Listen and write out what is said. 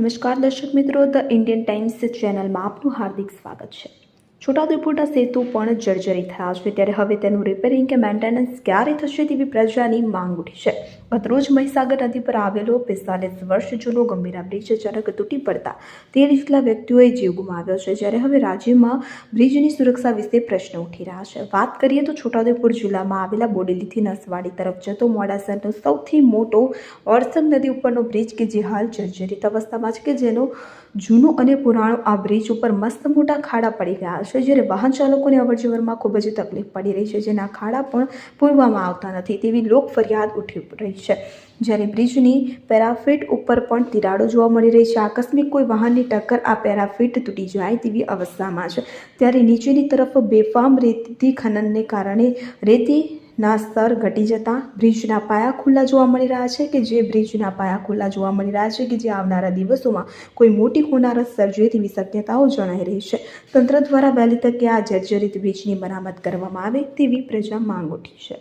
નમસ્કાર દર્શક મિત્રો ધ ઇન્ડિયન ટાઈમ્સ ચેનલમાં આપનું હાર્દિક સ્વાગત છે. છોટાઉદેપુરના સેતુ પણ જર્જરી થયા છે. ત્યારે હવે તેનું રિપેરિંગ કે મેન્ટેનન્સ ક્યારે થશે તેવી પ્રજાની માંગ ઉઠી છે. ગતરોજ મહીસાગર નદી પર આવેલો પિસ્તાલીસ વર્ષ જૂનો ગંભીરા બ્રિજ અચાનક તૂટી પડતા તેર જેટલા વ્યક્તિઓએ જીવ ગુમાવ્યો છે. જ્યારે હવે રાજ્યમાં બ્રિજની સુરક્ષા વિશે પ્રશ્ન ઉઠી રહ્યા છે. વાત કરીએ તો છોટાઉદેપુર જિલ્લામાં આવેલા બોડેલીથી નસવાડી તરફ જતો મોડાસરનો સૌથી મોટો ઓરસંગ નદી ઉપરનો બ્રિજ કે જે હાલ જર્જરિત અવસ્થામાં છે કે જેનો જૂનો અને પુરાણો આ બ્રિજ ઉપર મસ્ત મોટા ખાડા પડી ગયા છે જ્યારે વાહન ચાલકોને અવરજવરમાં ખૂબ જ તકલીફ પડી રહી છે. જેના ખાડા પણ પૂરવામાં આવતા નથી તેવી લોક ફરિયાદ ઉઠી રહી છે. જ્યારે બ્રિજની પેરાફિટ ઉપર પણ તિરાડો જોવા મળી રહી છે. આકસ્મિક કોઈ વાહનની ટક્કર આ પેરાફિટ તૂટી જાય તેવી અવસ્થામાં છે. ત્યારે નીચેની તરફ બેફામ રેતી ખનનને કારણે રેતી ના સ્તર ઘટી જતા બ્રિજના પાયા ખુલ્લા જોવા મળી રહ્યા છે કે જે બ્રિજના પાયા ખુલ્લા જોવા મળી રહ્યા છે કે જે આવનારા દિવસોમાં કોઈ મોટી હોનારત સર્જે તેવી શક્યતાઓ જણાઈ રહી છે. તંત્ર દ્વારા વહેલી તકે આ જર્જરિત બ્રિજની મરામત કરવામાં આવે તેવી પ્રજા માંગ ઉઠી છે.